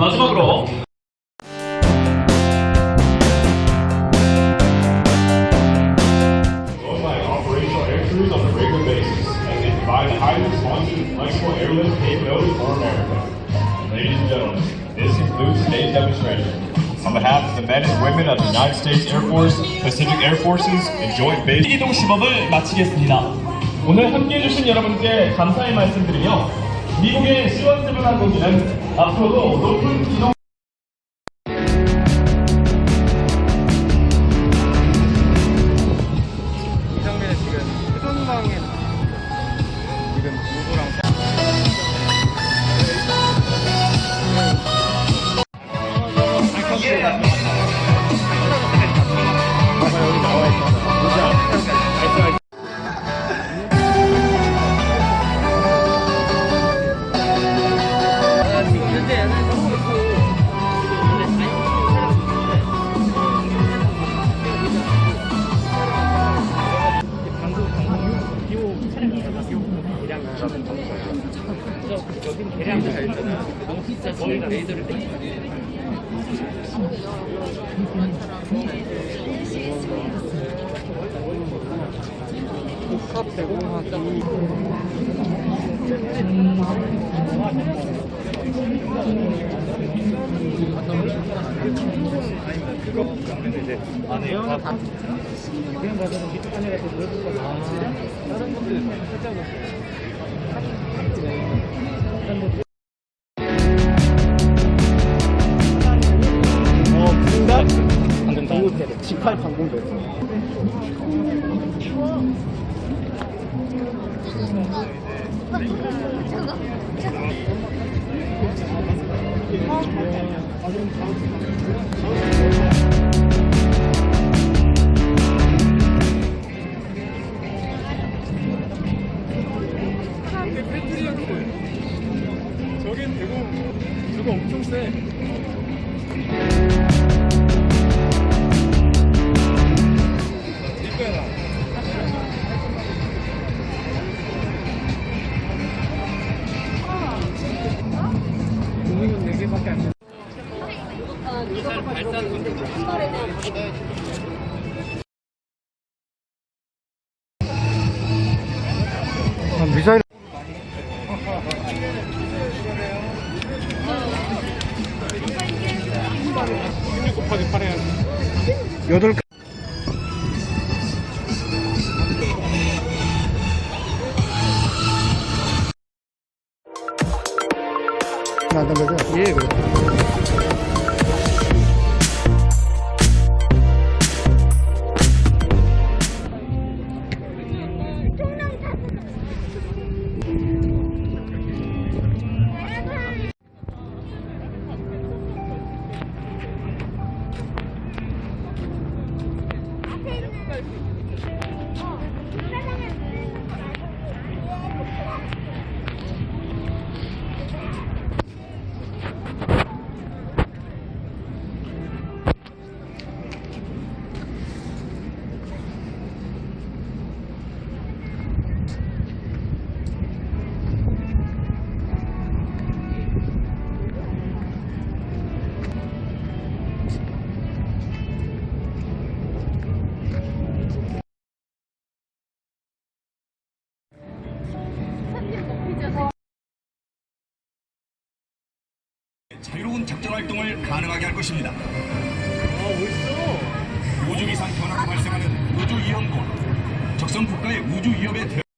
마지막으로 On behalf of the men and women of the United States Air Force, Pacific Air Forces, and Joint Base. 이동 시범을 마치겠습니다. 오늘 함께해 주신 여러분께 감사의 말씀드리며 미국의 C-17 항공기는 앞으로도 높은 기동 탑 대공 하자 안 해요? 그냥 가서는 밑에 카메라에서 보여줄 거다 다른 분들 살짝 어, 분당? 방공대. G8 방공대. 저긴 대공, 저거 엄청 세. 미사일 곱하기 8 해야지. 여덟 개. 안된 거죠? 예, 그래. 자유로운 작전 활동을 가능하게 할 것입니다. 우주 기상 변화로 발생하는 우주 위험과 적성 국가의 우주 위협에 대